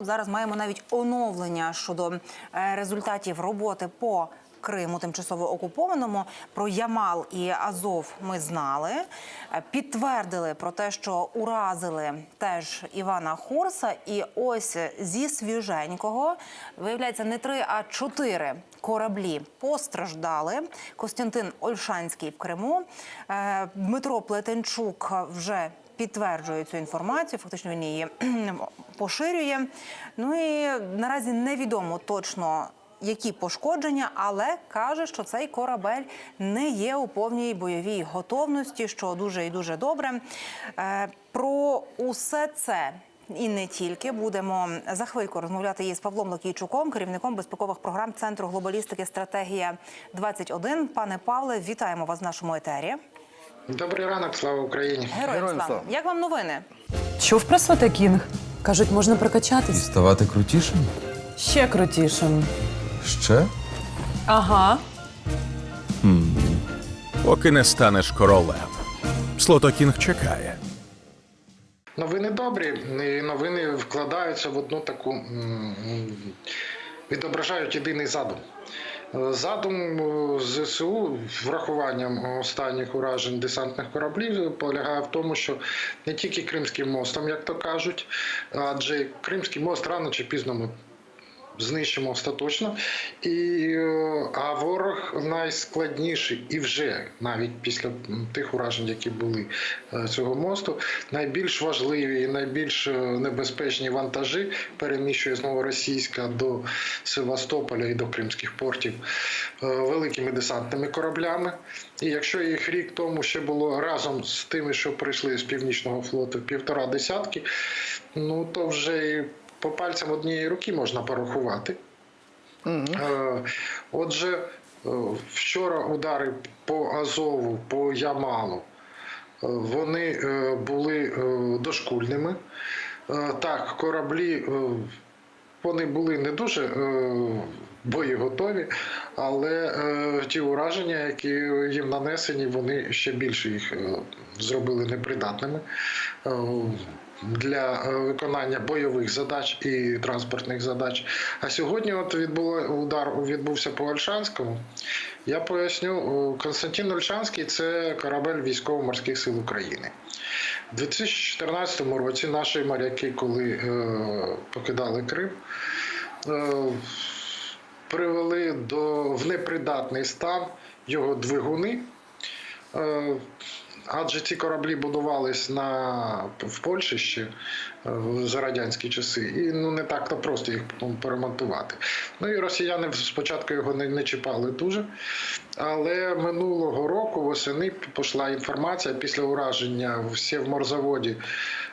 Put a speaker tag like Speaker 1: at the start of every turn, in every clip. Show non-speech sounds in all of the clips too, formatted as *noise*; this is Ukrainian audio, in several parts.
Speaker 1: Зараз маємо навіть оновлення щодо е, результатів роботи по Криму тимчасово окупованому. Про Ямал і Азов ми знали. Е, Підтвердили про те, що уразили теж Івана Хорса. І ось зі свіженького виявляється не три, а чотири кораблі постраждали. Костянтин Ольшанський в Криму, е, Дмитро Плетенчук вже підтверджує цю інформацію. Фактично він її *clears throat* поширює. Ну і наразі невідомо точно. Які пошкодження, але каже, що цей корабель не є у повній бойовій готовності, що дуже і дуже добре. Е, Про усе це і не тільки будемо за хвильку розмовляти із Павлом Лакійчуком, керівником безпекових програм Центру глобалістики стратегія 21 Пане Павле, вітаємо вас в нашому етері.
Speaker 2: Добрий ранок, слава Україні.
Speaker 1: Героям
Speaker 3: Героям
Speaker 1: слава.
Speaker 3: слава.
Speaker 1: Як вам новини?
Speaker 4: Чув про Свете Кінг? Кажуть, можна прокачатись.
Speaker 5: Ставати крутішим?
Speaker 4: Ще крутішим.
Speaker 5: Ще?
Speaker 4: Ага.
Speaker 6: поки не станеш королем. Слотокінг чекає.
Speaker 2: Новини добрі, і новини вкладаються в одну таку м, м, відображають єдиний задум. Задум е, ЗСУ врахуванням останніх уражень десантних кораблів полягає в тому, що не тільки Кримським мостом, як то кажуть, адже Кримський мост рано чи пізно ми знищимо остаточно. І, е, а ворог найскладніший і вже навіть після тих уражень, які були е, цього мосту, найбільш важливі і найбільш е, небезпечні вантажі переміщує з Новоросійська до Севастополя і до кримських портів великими десантними кораблями. І якщо їх рік тому ще було разом з тими, що прийшли з північного флоту, півтора десятки, ну то вже і по пальцям однієї руки можна порахувати. Е, Отже, е, вчора удари по Азову, по Ямалу, е, вони були дошкульними. Так, кораблі вони були не дуже боєготові, але е, ті ураження, які їм нанесені, вони ще більше їх е, зробили непридатними. е, Для е, виконання бойових задач і транспортних задач. А сьогодні от відбуло, удар відбувся по Ольшанському. Я поясню, е, Константин Ольшанський це корабель військово-морських сил України. У 2014 році наші моряки, коли е, покидали Крим, е, привели до в непридатний стан його двигуни. Е, Адже ці кораблі будувались на в Польщі ще е, за радянські часи, і ну не так то просто їх поремонтувати. Ну і росіяни спочатку його не, не чіпали дуже. Але минулого року восени пішла інформація після ураження в Сєвморзаводі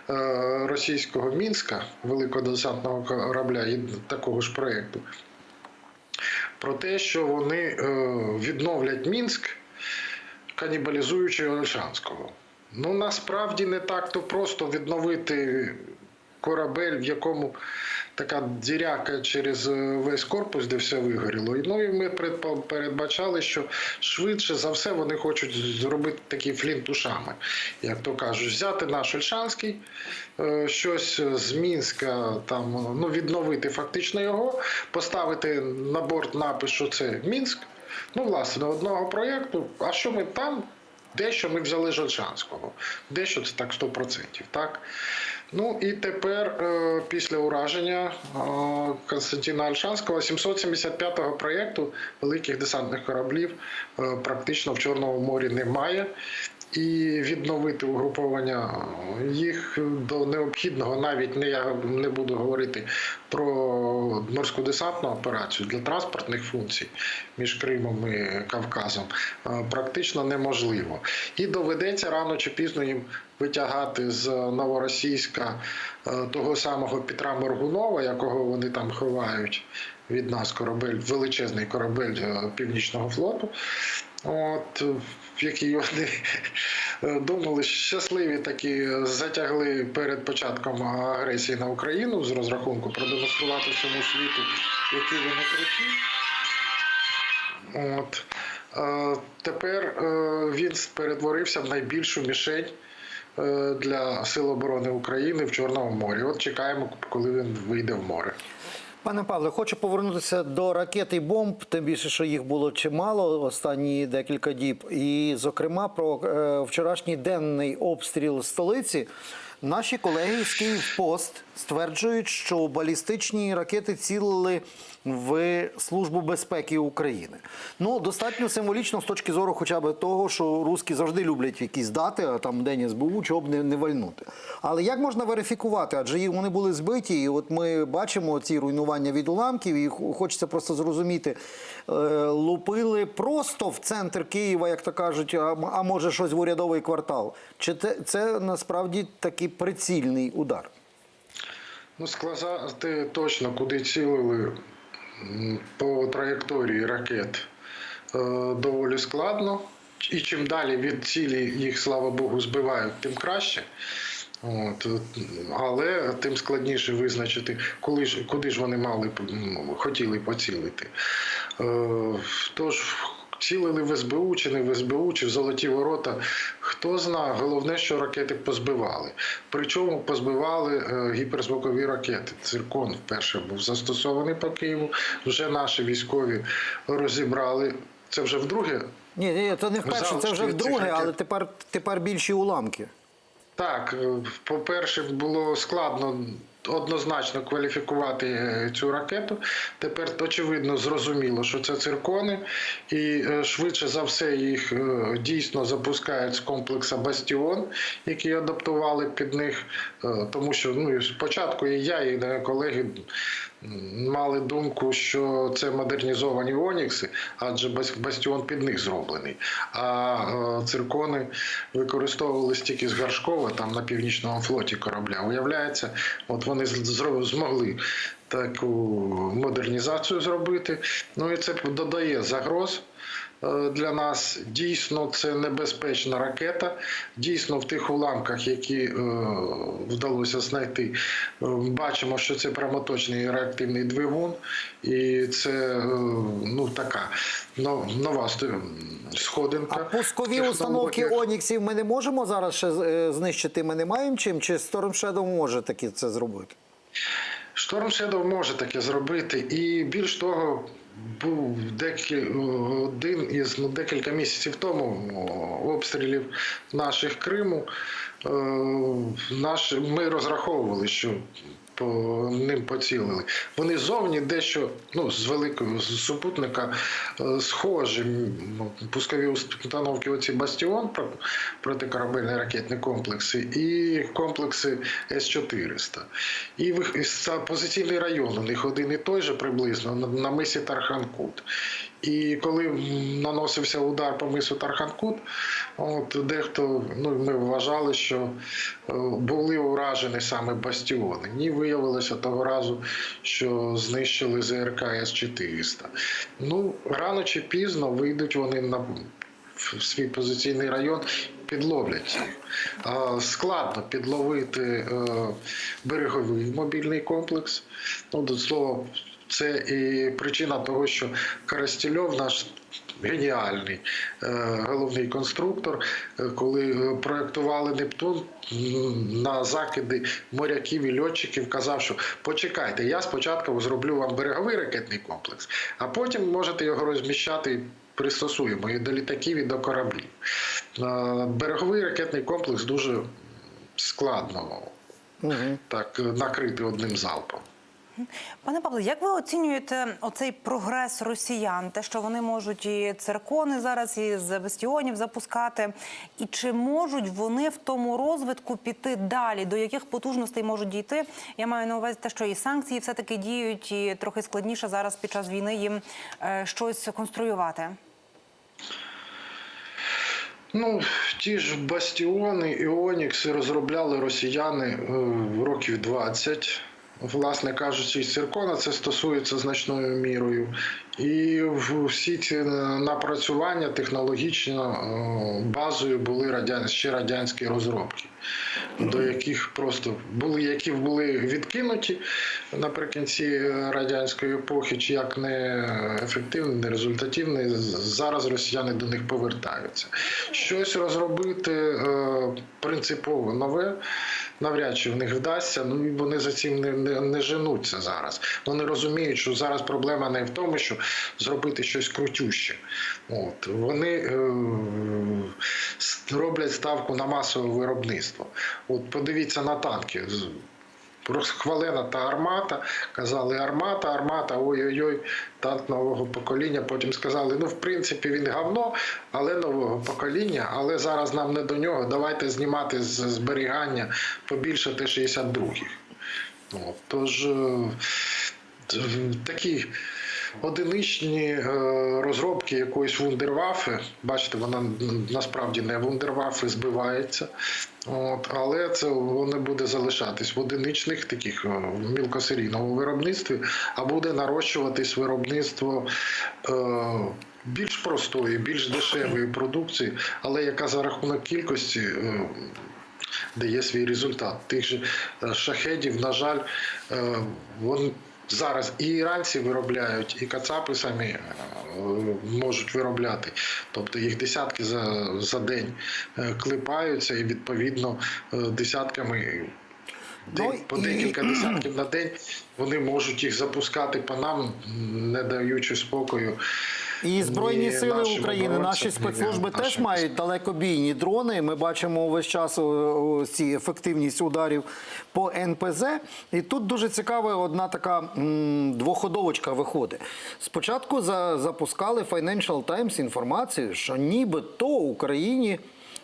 Speaker 2: е, російського Мінська, великого десантного корабля і такого ж проєкту, про те, що вони е, відновлять Мінськ канібалізуючи Ольшанського. Ну насправді не так то просто відновити корабель, в якому така діряка через е, весь корпус, де все вигоріло. Ну і ми передбачали, що швидше за все вони хочуть зробити такі флінт ушами, як то кажуть, взяти наш Ольшанський, е, щось з Мінська там ну відновити фактично його, поставити на борт напис, що це Мінськ. Ну, власне, одного проєкту. А що ми там? Дещо ми взяли з Ольшанського, дещо це так 100%. Так? Ну і тепер, е, після ураження е, Константина Альшанського 775-го проєкту великих десантних кораблів е, практично в Чорному морі немає. І відновити угруповання їх до необхідного, навіть не я не буду говорити про морську десантну операцію для транспортних функцій між Кримом і Кавказом, е, практично неможливо. І доведеться рано чи пізно їм витягати з Новоросійська е, того самого Петра Моргунова, якого вони там ховають від нас корабель, величезний корабель е, Північного флоту. От, в якій вони е, думали, щасливі такі затягли перед початком агресії на Україну з розрахунку продемонструвати всьому світу, які вони круті. От. Е, Тепер е, він перетворився в найбільшу мішень для Сил оборони України в Чорному морі. От чекаємо, коли він вийде в море.
Speaker 3: Пане Павле, хочу повернутися до ракет і бомб, тим більше, що їх було чимало останні декілька діб. І, зокрема, про е, вчорашній денний обстріл столиці. Наші колеги з Київпост стверджують, що балістичні ракети цілили в Службу безпеки України. Ну, достатньо символічно з точки зору хоча б того, що русські завжди люблять якісь дати, а там день СБУ, чого б не, не вальнути. Але як можна верифікувати? Адже вони були збиті, і от ми бачимо ці руйнування від уламків, і хочеться просто зрозуміти, е, лупили просто в центр Києва, як то кажуть, а, може щось в урядовий квартал. Чи це, це насправді такий прицільний удар?
Speaker 2: Ну, сказати точно, куди цілили по траєкторії ракет е, доволі складно. І чим далі від цілі їх, слава Богу, збивають, тим краще. От, е, але тим складніше визначити, коли ж, куди ж вони мали хотіли поцілити. Е, Тож цілили в СБУ чи не в СБУ, чи в золоті ворота. Хто знає, головне, що ракети позбивали. Причому позбивали е, гіперзвукові ракети. Циркон вперше був застосований по Києву. Вже наші військові розібрали. Це вже вдруге
Speaker 3: Ні, ні, це не вперше, це вже вдруге, але тепер, тепер більші уламки.
Speaker 2: Так, е, по-перше, було складно однозначно кваліфікувати е, цю ракету. Тепер очевидно зрозуміло, що це циркони, і е, швидше за все їх е, дійсно запускають з комплексу Бастіон, який адаптували під них, тому що ну спочатку і я, і колеги. Мали думку, що це модернізовані Онікси, адже Бас- бастіон під них зроблений. А е, циркони використовувались тільки з Гаршкова, там на північному флоті корабля. Уявляється, от вони змогли таку модернізацію зробити. Ну і це додає загроз. Е, Для нас дійсно це небезпечна ракета. Дійсно, в тих уламках, які е, вдалося знайти, е, бачимо, що це прямоточний реактивний двигун, і це ну така нова сходинка.
Speaker 3: А пускові установки Оніксів ми не можемо зараз ще знищити. Ми не маємо чим, чи Storm Shadow може таки це зробити?
Speaker 2: Storm Shadow може таке зробити, і більш того, був декіль один із ну, декілька місяців тому обстрілів наших Криму. Е, Наш, ми розраховували, що по ним поцілили. Вони зовні дещо ну, з великого з супутника е, схожі. М, Пускові установки оці Бастіон, про- протикорабельні ракетні комплекси, і комплекси С-400. І ви- і са- позиційний район у них один і той же приблизно на мисі Тарханкут. І коли наносився удар по мису Тарханкут, от дехто ну ми вважали, що е, були уражені саме бастіони. Ні, виявилося того разу, що знищили ЗРК С-400. Ну рано чи пізно вийдуть вони на в свій позиційний район. Підловлять їх. Складно підловити е, береговий мобільний комплекс. Ну, до слова, це і причина того, що Коростельов наш геніальний е, головний конструктор, е, коли е, проектували Нептун на закиди моряків і льотчиків, казав, що почекайте, я спочатку зроблю вам береговий ракетний комплекс, а потім можете його розміщати. і Пристосуємо і до літаків, і до кораблів. Береговий ракетний комплекс дуже складно так е, накрити одним залпом.
Speaker 1: Пане Павло, як ви оцінюєте оцей прогрес росіян? Те, що вони можуть і циркони зараз, і з бастіонів запускати, і чи можуть вони в тому розвитку піти далі? До яких потужностей можуть дійти? Я маю на увазі те, що і санкції все таки діють, і трохи складніше зараз під час війни їм е, щось конструювати.
Speaker 2: Ну, ті ж бастіони і Онікси розробляли росіяни е, років 20. Власне кажучи, і циркона це стосується значною мірою. І всі ці напрацювання технологічно е, базою були радян... ще радянські розробки, до яких просто були, які були відкинуті наприкінці радянської епохи, чи як не ефективні, не результативні. Зараз росіяни до них повертаються. Щось розробити е, принципово нове. Навряд чи в них вдасться, ну і вони за цим не, не, не женуться зараз. Вони розуміють, що зараз проблема не в тому, що зробити щось крутюще. От вони е, роблять ставку на масове виробництво. От подивіться на танки. Розхвалена та армата, казали армата, армата, ой-ой-ой, танк нового покоління. Потім сказали, ну в принципі він говно, але нового покоління, але зараз нам не до нього. Давайте знімати з зберігання побільше Т-62. От, тож е, такі одиничні е, розробки якоїсь вундервафи, бачите, вона насправді не вундервафи, збивається. От, але це воно буде залишатись в одиничних таких е, в мілкосерійному виробництві, а буде нарощуватись виробництво е, більш простої, більш дешевої продукції, але яка за рахунок кількості е, дає свій результат. Тих же е, шахедів, на жаль, е, вон зараз і іранці виробляють, і кацапи самі е, можуть виробляти. Тобто їх десятки за, за день е, клепаються і відповідно е, десятками.
Speaker 3: Ну,
Speaker 2: по по
Speaker 3: і-
Speaker 2: декілька *clears throat* десятків на день вони можуть їх запускати по нам, не даючи спокою.
Speaker 3: І Збройні
Speaker 2: ні
Speaker 3: сили України, наші спецслужби теж мають далекобійні дрони. Ми бачимо весь час ці ефективність ударів по НПЗ. І тут дуже цікава одна така м, двоходовочка виходить. Спочатку за, запускали Financial Times інформацію, що нібито Україні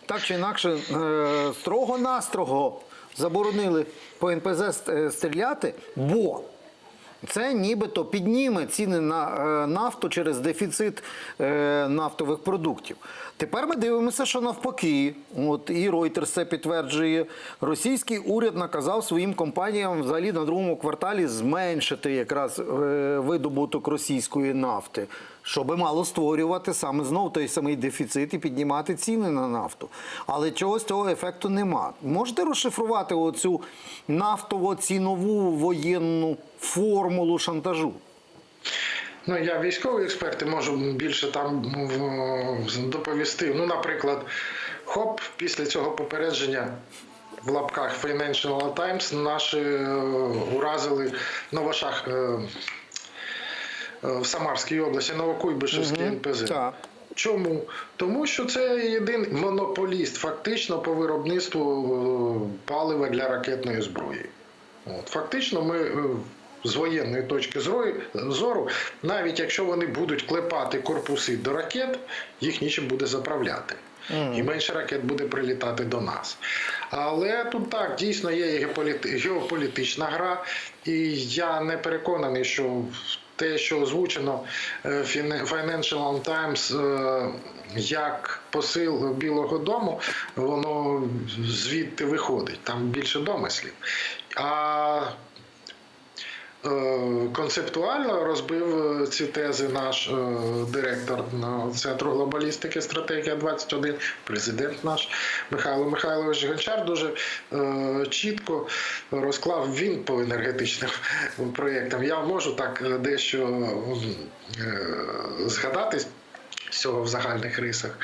Speaker 3: так чи інакше е, строго-настрого заборонили по НПЗ е, стріляти, бо це нібито підніме ціни на е, нафту через дефіцит е, нафтових продуктів. Тепер ми дивимося, що навпаки, от і Reuters це підтверджує. Російський уряд наказав своїм компаніям взагалі на другому кварталі зменшити якраз е, видобуток російської нафти, щоб мало створювати саме знов той самий дефіцит і піднімати ціни на нафту. Але чогось цього ефекту нема. Можете розшифрувати оцю нафтово-цінову воєнну формулу шантажу?
Speaker 2: Ну, я військовий експерт і можу більше там доповісти. Ну, наприклад, хоп, після цього попередження в лапках Financial Times наші е, уразили Новошах е, е, в Самарській області, Новокуйбишевський НПЗ.
Speaker 3: Так.
Speaker 2: Чому? Тому що це єдиний монополіст фактично по виробництву палива для ракетної зброї. От, фактично, ми з воєнної точки зору- навіть якщо вони будуть клепати корпуси до ракет, їх нічим буде заправляти. І менше ракет буде прилітати до нас. Але тут так дійсно є геополітична гра, і я не переконаний, що те, що озвучено е, Fin- Financial Times е, як посил Білого Дому, воно звідти виходить. Там більше домислів. А концептуально розбив е, ці тези наш е, директор центру глобалістики стратегія 21 президент наш Михайло Михайлович Гончар дуже е, чітко розклав він по енергетичним проєктам. Я можу так е, дещо е, згадати з цього в загальних рисах.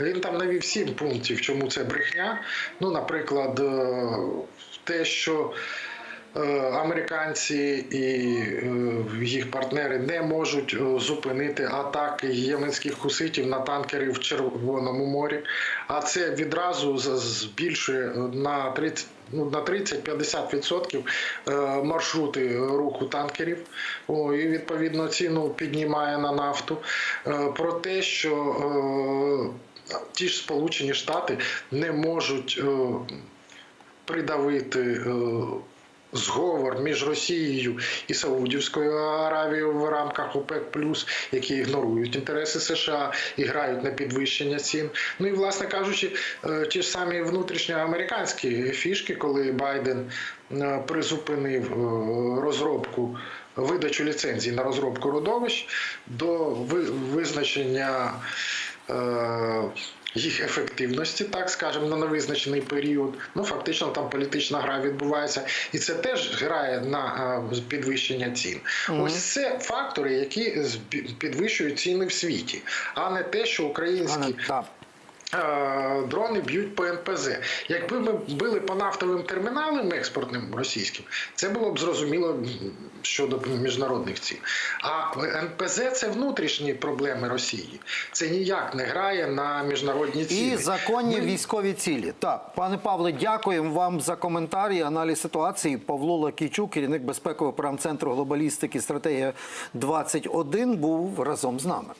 Speaker 2: Він там навів сім пунктів, чому це брехня. Ну, наприклад, е, те, що е, американці і е, їх партнери не можуть е, зупинити атаки єменських хуситів на танкери в Червоному морі, а це відразу збільшує на 30 Ну, на 30-50% е, маршрути руху танкерів, О, і відповідно ціну піднімає на нафту. Е, Про те, що е, ті ж Сполучені Штати не можуть е, придавити е, зговор між Росією і Саудівською Аравією в рамках ОПЕК+, які ігнорують інтереси США і грають на підвищення цін. Ну і власне кажучи, е, ті ж самі внутрішньоамериканські фішки, коли Байден е, призупинив е, розробку. Видачу ліцензій на розробку родовищ до визначення їх ефективності, так скажемо, на невизначений період. Ну фактично там політична гра відбувається, і це теж грає на е, підвищення цін. Ось це фактори, які підвищують ціни в світі, а не те, що українські. Е, Дрони б'ють по НПЗ. Якби ми били по нафтовим терміналам експортним російським, це було б зрозуміло щодо міжнародних цін. А НПЗ це внутрішні проблеми Росії. Це ніяк не грає на міжнародні ціни.
Speaker 3: І законні
Speaker 2: Ми-
Speaker 3: військові цілі. Так, пане Павле, дякуємо вам за коментар і аналіз ситуації. Павло Лакійчук, керівник безпекового програмцентру глобалістики стратегія 21 був разом з нами.